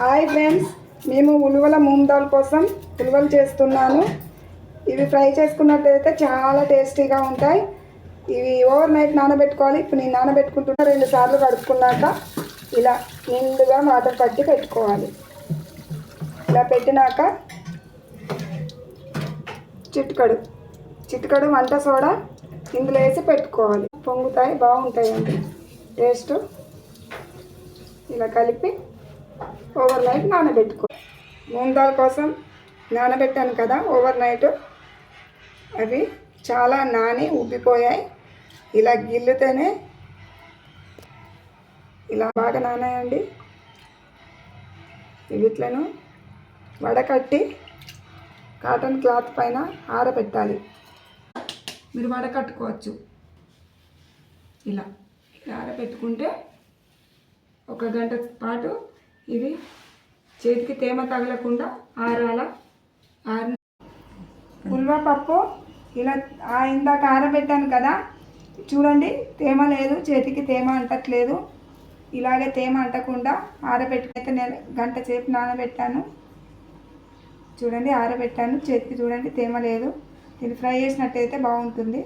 Hi friends మేము ఉలువల మూంగ్ కోసం ఉలువలు చేస్తున్నాను. ఇవి ఫ్రై చేసుకున్నట్లయితే చాలా టేస్టీగా ఉంటాయి. ఇవి ఓవర్ నైట్ నానబెట్టుకోవాలి. ఇప్పుడు నేను నానబెట్టుకుంటున్నా రెండు సార్లు కడుక్కున్నాక ఇలా నిండుగా వాటర్ పట్టి పెట్టుకోవాలి. ఇలా పెట్టినాక చిట్కడు చిట్కడు వంట సోడా ఇందులో వేసి పెట్టుకోవాలి. పొంగుతాయి బాగుంటాయి అండి టేస్ట్. ఇలా కలిపి ఓవర్ నైట్ నానబెట్టుకో. మూంగ్ దాల్ కోసం నానబెట్టాను కదా ఓవర్ నైట్ అవి చాలా నాని ఉబ్బిపోయాయి. ఇలా గిల్లుతేనే ఇలా బాగా నానాయండి. వీటిలను వడకట్టి కాటన్ క్లాత్ పైన ఆరబెట్టాలి. మీరు వడకట్టుకోవచ్చు. ఇలా ఇలా ఆరబెట్టుకుంటే ఒక గంట పాటు ఇవి చేతికి తేమ తగలకుండా ఆరాల ఆరి ఉల్వ పప్పు ఇలా ఆ ఇందాక ఆరబెట్టాను కదా. చూడండి తేమ లేదు చేతికి తేమ అంటట్లేదు. ఇలాగే తేమ అంటకుండా ఆరబెట్టినైతే నేను గంట సేపు నానబెట్టాను. చూడండి ఆరబెట్టాను. చేతికి చూడండి తేమ లేదు. దీన్ని ఫ్రై చేసినట్టయితే బాగుంటుంది.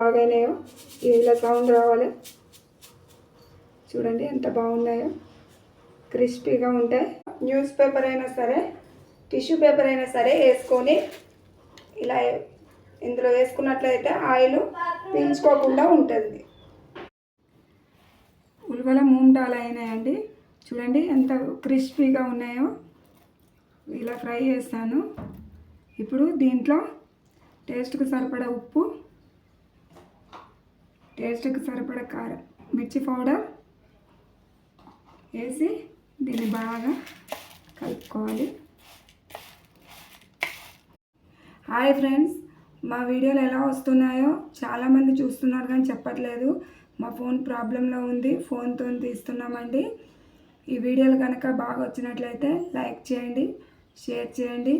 బాగానేయో ఇలా సౌండ్ రావాలి? చూడండి ఎంత బాగున్నాయో. క్రిస్పీగా ఉంటాయి. న్యూస్ పేపర్ అయినా సరే టిష్యూ పేపర్ అయినా సరే వేసుకొని ఇలా ఇందులో వేసుకున్నట్లయితే ఆయిల్ పీల్చుకోకుండా ఉంటుంది. ఉల్వల మూంటాలు అయినాయండి. చూడండి ఎంత క్రిస్పీగా ఉన్నాయో. ఇలా ఫ్రై చేస్తాను. ఇప్పుడు దీంట్లో టేస్ట్కి సరిపడా ఉప్పు టేస్ట్కి సరిపడా కారం మిర్చి పౌడర్ వేసి దీన్ని బాగా కలుపుకోవాలి. హాయ్ ఫ్రెండ్స్ మా వీడియోలు ఎలా వస్తున్నాయో చాలామంది చూస్తున్నారు కానీ చెప్పట్లేదు. మా ఫోన్ ప్రాబ్లంలో ఉంది ఫోన్తో తీస్తున్నామండి. ఈ వీడియోలు కనుక బాగా వచ్చినట్లయితే లైక్ చేయండి షేర్ చేయండి.